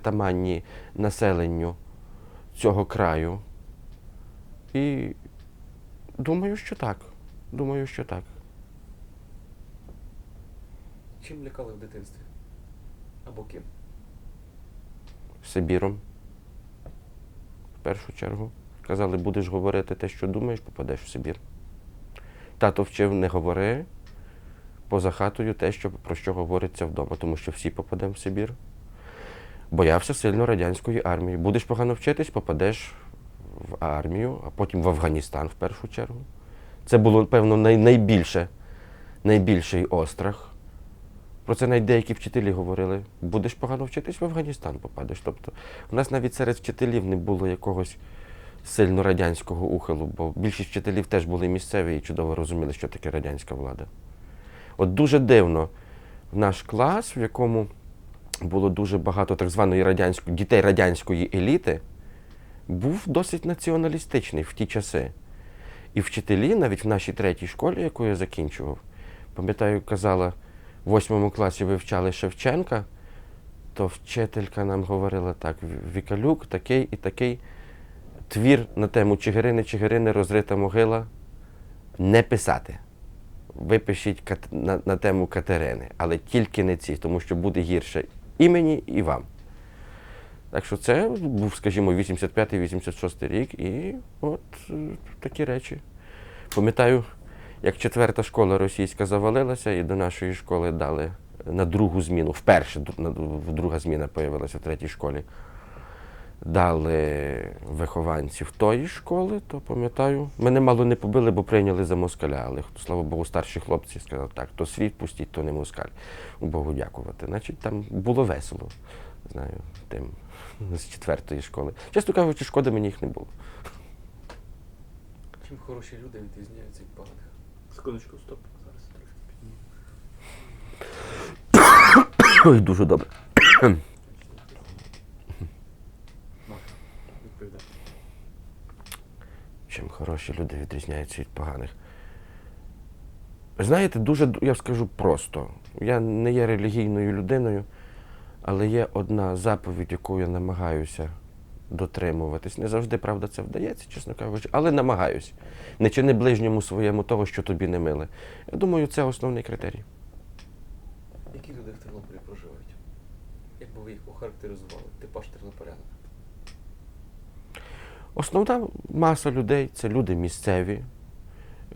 таманні населенню цього краю. І думаю, що так. Думаю, що так. Чим лякали в дитинстві? Або ким? Сибіром. В першу чергу. Казали, будеш говорити те, що думаєш, попадеш в Сибір. Тато вчив не говори поза хатою те, що, про що говориться вдома, тому що всі попадемо в Сибір. Боявся сильно радянської армії. Будеш погано вчитись, попадеш в армію, а потім в Афганістан в першу чергу. Це було, певно, най- найбільше, найбільший острах. Про це навіть деякі вчителі говорили. Будеш погано вчитись, в Афганістан попадеш. Тобто, у нас навіть серед вчителів не було якогось сильно радянського ухилу, бо більшість вчителів теж були місцеві і чудово розуміли, що таке радянська влада. От дуже дивно, наш клас, в якому було дуже багато так званої радянської дітей радянської еліти, був досить націоналістичний в ті часи. І вчителі, навіть в нашій третій школі, яку я закінчував, пам'ятаю, казала, в восьмому класі вивчали Шевченка, то вчителька нам говорила так: Вікалюк, такий і такий твір на тему Чигирини, Чигирини, розрита могила не писати. Випишіть на, на тему Катерини, але тільки не ці, тому що буде гірше і мені, і вам. Так що це був, скажімо, 85-86 рік, і от е, такі речі. Пам'ятаю, як четверта школа російська завалилася, і до нашої школи дали на другу зміну, вперше друга зміна з'явилася в третій школі. Дали вихованців тої школи, то пам'ятаю, мене мало не побили, бо прийняли за москаля. Але слава Богу, старші хлопці сказали, так, то свій пустіть, то не москаль. Богу дякувати. Значить, там було весело, знаю, тим з четвертої школи. Чесно кажучи, шкоди мені їх не було. Чим хороші люди відрізняються від поганих? Секундочку, стоп. Зараз трошки підніму. Ой, дуже добре. Чим хороші люди відрізняються від поганих. Знаєте, дуже я скажу просто. Я не є релігійною людиною, але є одна заповідь, яку я намагаюся дотримуватись. Не завжди, правда, це вдається, чесно кажучи, але намагаюсь. Не чини ближньому своєму того, що тобі не миле. Я думаю, це основний критерій. Які люди в Тернополі проживають? Як би ви їх охарактеризували? Типаж тернополянина. Основна маса людей це люди місцеві,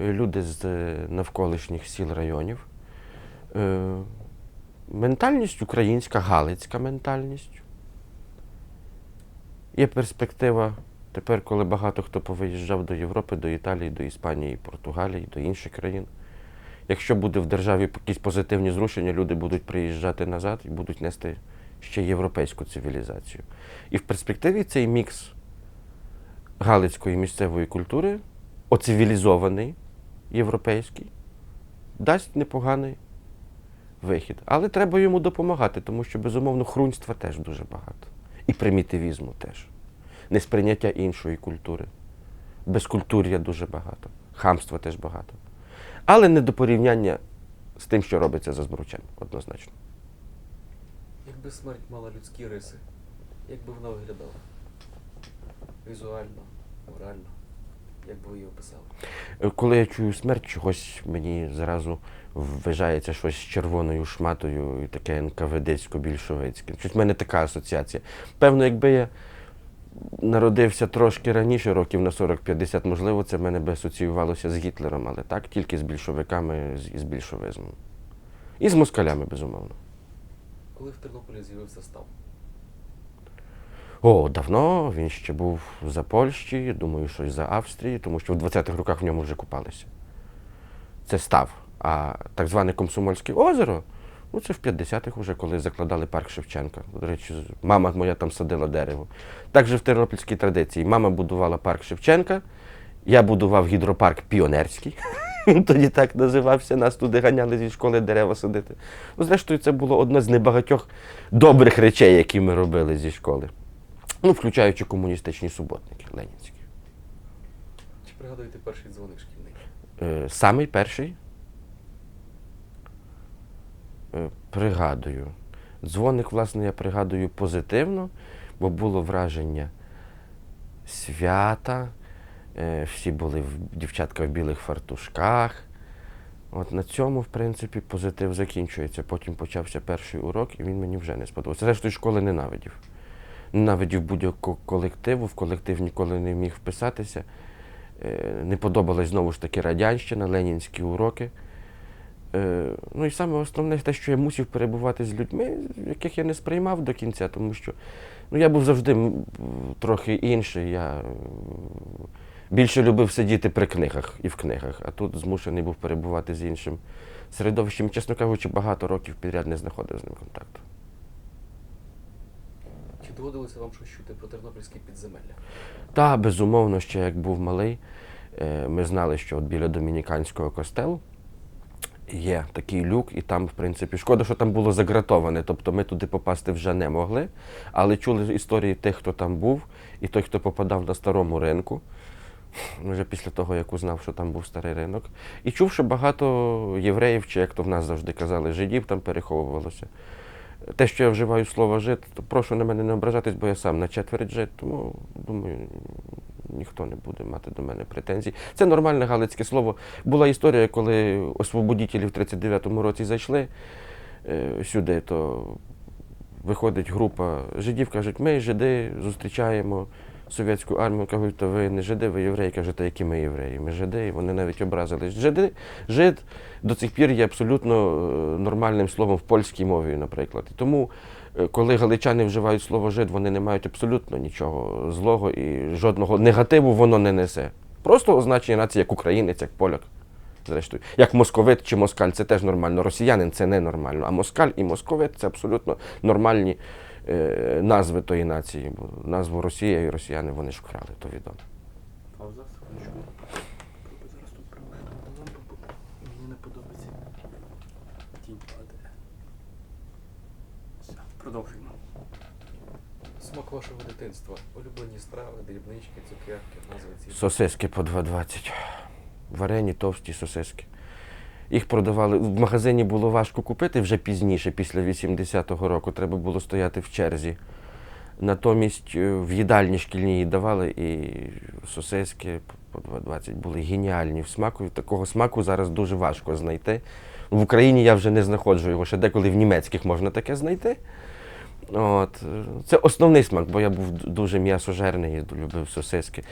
е, люди з е, навколишніх сіл районів. Е, Ментальність українська, галицька ментальність. Є перспектива тепер, коли багато хто повиїжджав до Європи, до Італії, до Іспанії, Португалії, до інших країн. Якщо буде в державі якісь позитивні зрушення, люди будуть приїжджати назад і будуть нести ще європейську цивілізацію. І в перспективі цей мікс галицької місцевої культури, оцивілізований, європейський, дасть непоганий вихід. Але треба йому допомагати, тому що, безумовно, хрунства теж дуже багато. І примітивізму теж. Несприйняття іншої культури. Безкультур'я дуже багато. Хамства теж багато. Але не до порівняння з тим, що робиться за збручем, однозначно. Якби смерть мала людські риси, як би вона виглядала? Візуально, морально. Як би ви її описали? Е, Коли я чую смерть, чогось мені зразу вважається щось з червоною шматою і таке НКВДсько-більшовицьке. Щось в мене така асоціація. Певно, якби я народився трошки раніше, років на 40-50, можливо, це в мене би асоціювалося з Гітлером, але так, тільки з більшовиками і з більшовизмом. І з москалями, безумовно. Коли в Тернополі з'явився став? О, давно він ще був за Польщі, думаю, що й за Австрії, тому що в 20-х роках в ньому вже купалися. Це став. А так зване Комсомольське озеро, ну це в 50-х вже, коли закладали парк Шевченка. До речі, мама моя там садила дерево. Так же в тернопільській традиції. Мама будувала парк Шевченка, я будував гідропарк Піонерський. Він тоді так називався, нас туди ганяли зі школи дерева садити. Ну, зрештою, це було одна з небагатьох добрих речей, які ми робили зі школи. Ну, включаючи комуністичні суботники ленінські. Чи пригадуєте перший дзвоник шкільний? Е, самий перший. Е, пригадую. Дзвоник, власне, я пригадую позитивно, бо було враження свята. е, Всі були в дівчатка в білих фартушках. От на цьому, в принципі, позитив закінчується. Потім почався перший урок, і він мені вже не сподобався. Зрештою, школи ненавидів. Ненавидів будь-якого колективу, в колектив ніколи не міг вписатися. Е, Не подобалась знову ж таки радянщина, ленінські уроки. Е, Ну і саме основне те, що я мусив перебувати з людьми, яких я не сприймав до кінця, тому що ну, я був завжди трохи інший. Я більше любив сидіти при книгах і в книгах, а тут змушений був перебувати з іншим середовищем. Чесно кажучи, багато років підряд не знаходив з ним контакту. Доводилося вам щось чути про тернопільські підземелля? Та, безумовно, ще як був малий, е, ми знали, що от біля Домініканського костелу є такий люк, і там, в принципі, шкода, що там було загратоване. Тобто ми туди попасти вже не могли, але чули історії тих, хто там був, і той, хто попадав на старому ринку. Вже після того, як узнав, що там був старий ринок. І чув, що багато євреїв, чи як то в нас завжди казали, жидів там переховувалося. Те, що я вживаю слово жит, то прошу на мене не ображатись, бо я сам на четверть жит, тому думаю, ніхто не буде мати до мене претензій. Це нормальне галицьке слово. Була історія, коли освободітелі в 39-му році зайшли е, сюди, то виходить група жидів, кажуть, ми жиди зустрічаємо совєтську армію, кажуть, то ви не жиди, ви євреї, кажуть, та які ми євреї? Ми жиди, і вони навіть образились. Жиди, жид до цих пір є абсолютно е, нормальним словом в польській мові, наприклад. І тому, е, коли галичани вживають слово жид, вони не мають абсолютно нічого злого і жодного негативу воно не несе. Просто означення нації як українець, як поляк. Зрештою, як московит чи москаль, це теж нормально. Росіянин це не нормально. А москаль і московит це абсолютно нормальні назви тої нації. Бо назву Росія і росіяни вони ж вкрали, то відомо. Пауза, секундочку. Зараз тут провести лампу, бо мені не подобається. Тінь падає. Все, продовжуємо. Смак вашого дитинства, улюблені страви, дрібнички, цукерки, назви ці. Сосиски по 2,20. Варені, товсті сосиски. Їх продавали. В магазині було важко купити вже пізніше, після 80-го року. Треба було стояти в черзі. Натомість е, в їдальні шкільній давали і сосиски по 2,20 були геніальні в смаку. Такого смаку зараз дуже важко знайти. В Україні я вже не знаходжу його, ще деколи в німецьких можна таке знайти. От. е, Це основний смак, бо я був дуже м'ясожерний і любив сосиски.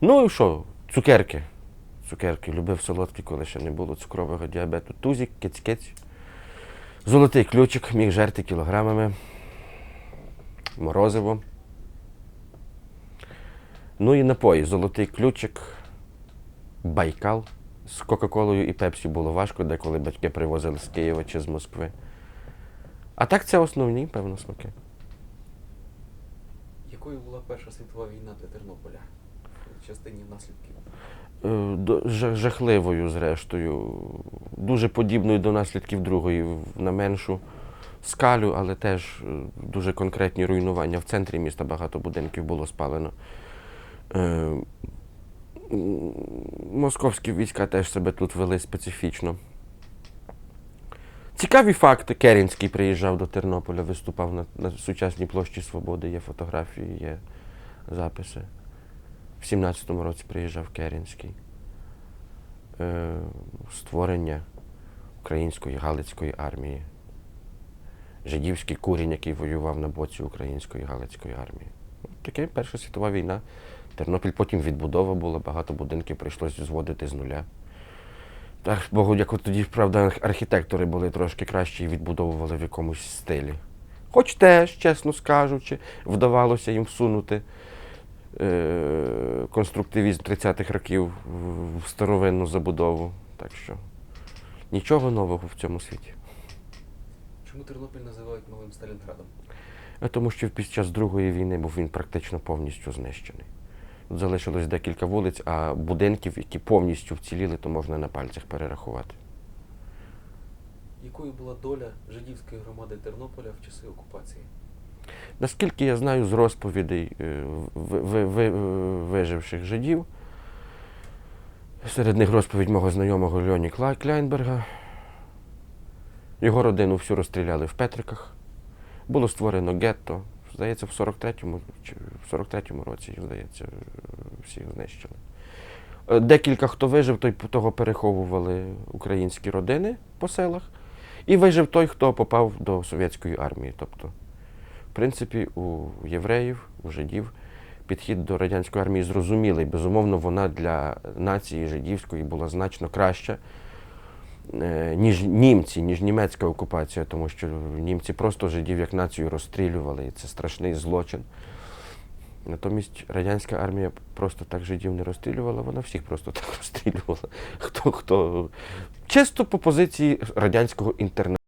Ну і що? Цукерки. Цукерки. Любив солодкі, коли ще не було цукрового діабету. Тузік, киць-киць. Золотий ключик, міг жерти кілограмами. Морозиво. Ну і напої. Золотий ключик, байкал. З Кока-Колою і Пепсі було важко, деколи батьки привозили з Києва чи з Москви. А так це основні, певно, смаки. Якою була Перша світова війна для Тернополя? В частині наслідків. Е, жахливою, зрештою, дуже подібною до наслідків другої, на меншу скалю, але теж е, дуже конкретні руйнування. В центрі міста багато будинків було спалено. Е, Московські війська теж себе тут вели специфічно. Цікаві факти. Керінський приїжджав до Тернополя, виступав на, на сучасній площі Свободи, є фотографії, є записи. В 17-му році приїжджав Керінський. Е, створення української Галицької армії. Жидівський курінь, який воював на боці української Галицької армії. Ну, Таке Перша світова війна. Тернопіль потім відбудова була, багато будинків прийшлося зводити з нуля. Так, Богу, як от тоді, правда, архітектори були трошки кращі і відбудовували в якомусь стилі. Хоч теж, чесно скажучи, вдавалося їм всунути конструктивізм 30-х років в- старовинну забудову. Так що нічого нового в цьому світі. Чому Тернопіль називають новим Сталінградом? А тому що під час Другої війни був він практично повністю знищений. Тут залишилось декілька вулиць, а будинків, які повністю вціліли, то можна на пальцях перерахувати. Якою була доля жидівської громади Тернополя в часи окупації? Наскільки я знаю з розповідей е, ви- ви- ви- виживших жидів, серед них розповідь мого знайомого Льоні Кляйнберга. Його родину всю розстріляли в Петриках. Було створено гетто. Здається, в 43-му, в 43-му році, здається, всіх знищили. Е, Декілька хто вижив, той того переховували українські родини по селах. І вижив той, хто попав до совєтської армії. Тобто, в принципі, у євреїв, у жидів підхід до радянської армії зрозумілий. Безумовно, вона для нації жидівської була значно краща, е, ніж німці, ніж німецька окупація, тому що німці просто жидів як націю розстрілювали, і це страшний злочин. Натомість радянська армія просто так жидів не розстрілювала, вона всіх просто так розстрілювала. Хто хто чисто по позиції радянського інтернету.